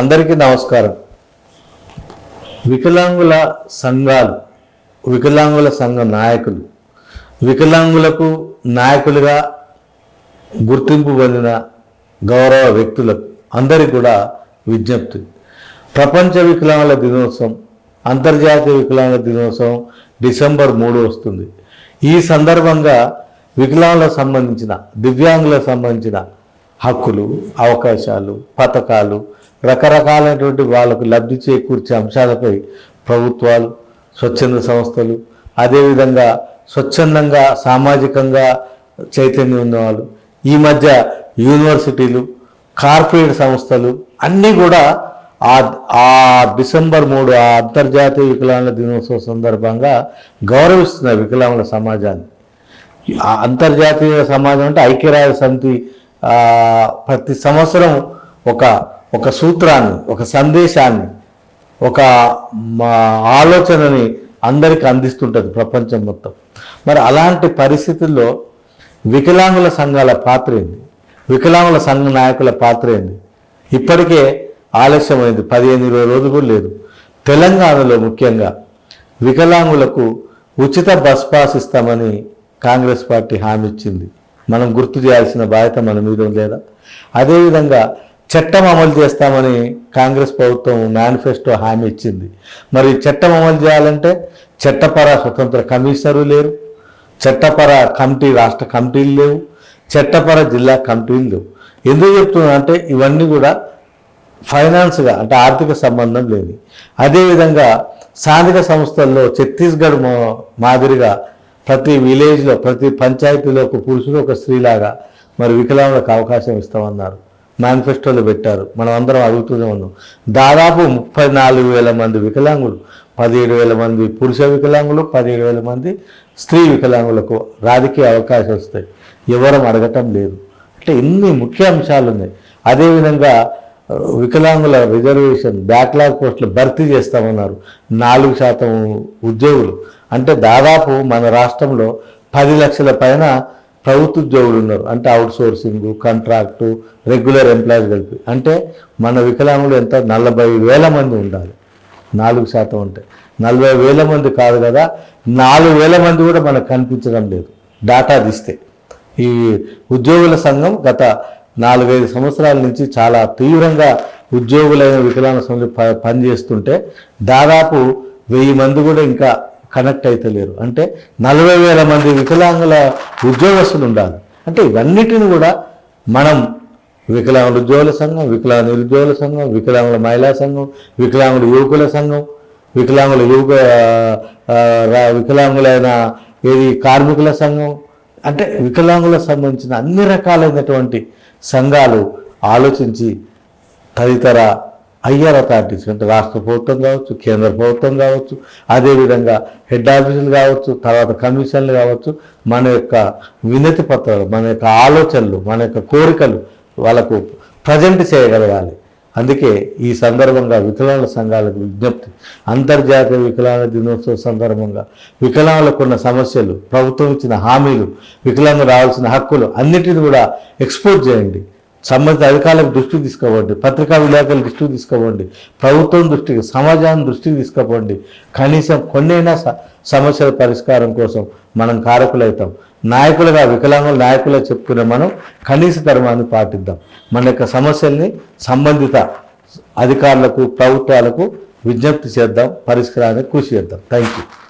అందరికీ నమస్కారం. వికలాంగుల సంఘాలు వికలాంగుల సంఘ నాయకులు వికలాంగులకు నాయకులుగా గుర్తింపు పొందిన గౌరవ వ్యక్తులకు అందరికీ కూడా విజ్ఞప్తి. ప్రపంచ వికలాంగుల దినోత్సవం అంతర్జాతీయ వికలాంగుల దినోత్సవం డిసెంబర్ మూడు వస్తుంది. ఈ సందర్భంగా వికలాంగులకు సంబంధించిన దివ్యాంగులకు సంబంధించిన హక్కులు అవకాశాలు పథకాలు రకరకాలైనటువంటి వాళ్ళకు లబ్ధి చేకూర్చే అంశాలపై ప్రభుత్వాలు స్వచ్ఛంద సంస్థలు అదేవిధంగా స్వచ్ఛందంగా సామాజికంగా చైతన్యం ఉన్నవాళ్ళు ఈ మధ్య యూనివర్సిటీలు కార్పొరేట్ సంస్థలు అన్నీ కూడా ఆ ఆ డిసెంబర్ మూడు ఆ అంతర్జాతీయ వికలాంగుల దినోత్సవం సందర్భంగా గౌరవిస్తున్న వికలాంగుల సమాజాన్ని. అంతర్జాతీయ సమాజం అంటే ఐక్యరాజ్య సమితి ప్రతి సంవత్సరం ఒక ఒక సూత్రాన్ని ఒక సందేశాన్ని ఒక మా ఆలోచనని అందరికి అందిస్తుంటుంది ప్రపంచం మొత్తం. మరి అలాంటి పరిస్థితుల్లో వికలాంగుల సంఘాల పాత్ర ఏంది? వికలాంగుల సంఘ నాయకుల పాత్ర ఏంది? ఇప్పటికే ఆలస్యమైంది. పదిహేను ఇరవై రోజులు కూడా లేదు. తెలంగాణలో ముఖ్యంగా వికలాంగులకు ఉచిత బస్ పాస్ ఇస్తామని కాంగ్రెస్ పార్టీ హామీ ఇచ్చింది. మనం గుర్తు చేయాల్సిన బాధ్యత మన మీద లేదా అదేవిధంగా చట్టం అమలు చేస్తామని కాంగ్రెస్ ప్రభుత్వం మేనిఫెస్టో హామీ ఇచ్చింది. మరి చట్టం అమలు చేయాలంటే చట్టపర స్వతంత్ర కమిషనరు లేరు చట్టపర కమిటీ రాష్ట్ర కమిటీలు లేవు చట్టపర జిల్లా కమిటీలు లేవు. ఎందుకు చెప్తున్నా అంటే ఇవన్నీ కూడా ఫైనాన్స్గా అంటే ఆర్థిక సంబంధం లేని. అదేవిధంగా స్థానిక సంస్థల్లో ఛత్తీస్గఢ్ మా- మాదిరిగా ప్రతి విలేజ్లో ప్రతి పంచాయతీలో ఒక పురుషుడు ఒక స్త్రీలాగా మరి వికలాంగులకు అవకాశం ఇస్తామన్నారు. మేనిఫెస్టోలో పెట్టారు. మనం అందరం అడుగుతూనే ఉన్నాం. దాదాపు ముప్పై నాలుగు వేల మంది వికలాంగులు పదిహేడు వేల మంది పురుష వికలాంగులు పదిహేడు వేల మంది స్త్రీ వికలాంగులకు రాజకీయ అవకాశం వస్తాయి. ఎవరం అడగటం లేదు. అంటే ఇన్ని ముఖ్య అంశాలు ఉన్నాయి. అదేవిధంగా వికలాంగుల రిజర్వేషన్ బ్యాక్లాగ్ పోస్టులు భర్తీ చేస్తామన్నారు. నాలుగు శాతం ఉద్యోగులు. అంటే దాదాపు మన రాష్ట్రంలో పది లక్షల పైన ప్రభుత్వ ఉద్యోగులు ఉన్నారు. అంటే out sourcing contract regular employees కలిపి. అంటే మన వికలాంగులు ఎంత? నలభై వేల మంది ఉండాలి. నాలుగు శాతం ఉంటే నలభై వేల మంది కాదు కదా నాలుగు వేల మంది కూడా మనకు కనిపించడం లేదు. డాటా తీస్తే. ఈ ఉద్యోగుల సంఘం గత నాలుగైదు సంవత్సరాల నుంచి చాలా తీవ్రంగా ఉద్యోగులైన వికలాంగ సంఘం ప- పనిచేస్తుంటే దాదాపు వెయ్యి మంది కూడా ఇంకా కనెక్ట్ అవుతలేరు అంటే నలభై వేల మంది వికలాంగుల ఉద్యోగస్తులు ఉండాలి. అంటే ఇవన్నిటిని కూడా మనం వికలాంగుల ఉద్యోగుల సంఘం వికలాంగ నిరుద్యోగుల సంఘం వికలాంగుల మహిళా సంఘం వికలాంగుల యువకుల సంఘం వికలాంగుల యువక వికలాంగులైన ఏది కార్మికుల సంఘం అంటే వికలాంగులకు సంబంధించిన అన్ని రకాలైనటువంటి సంఘాలు ఆలోచించి తదితర ఐఆర్ అథారిటీస్ అంటే రాష్ట్ర ప్రభుత్వం కావచ్చు కేంద్ర ప్రభుత్వం కావచ్చు అదేవిధంగా హెడ్ ఆఫీసులు కావచ్చు తర్వాత కమిషన్లు కావచ్చు మన యొక్క వినతి పత్రాలు మన యొక్క ఆలోచనలు మన యొక్క కోరికలు వాళ్ళకు ప్రజెంట్ చేయగలగాలి. అందుకే ఈ సందర్భంగా వికలాంగుల సంఘాలకు విజ్ఞప్తి అంతర్జాతీయ వికలాంగుల దినోత్సవ సందర్భంగా వికలాంగులకు ఉన్న సమస్యలు ప్రభుత్వం ఇచ్చిన హామీలు వికలాంగులు రావాల్సిన హక్కులు అన్నిటిని కూడా ఎక్స్పోర్ట్ చేయండి. సంబంధిత అధికారులకు దృష్టికి తీసుకోవండి పత్రికా విలేకరుల దృష్టికి తీసుకోవండి ప్రభుత్వం దృష్టికి సమాజాన్ని దృష్టికి తీసుకోవండి. కనీసం కొన్నైనా స- సమస్యల పరిష్కారం కోసం మనం కారకులవుతాం నాయకులుగా వికలాంగులు నాయకులుగా చెప్పుకునే మనం కనీస ధర్మాన్ని పాటిద్దాం. మన యొక్క సమస్యల్ని సంబంధిత అధికారులకు ప్రభుత్వాలకు విజ్ఞప్తి చేద్దాం పరిష్కారానికి కృషి చేద్దాం. Thank you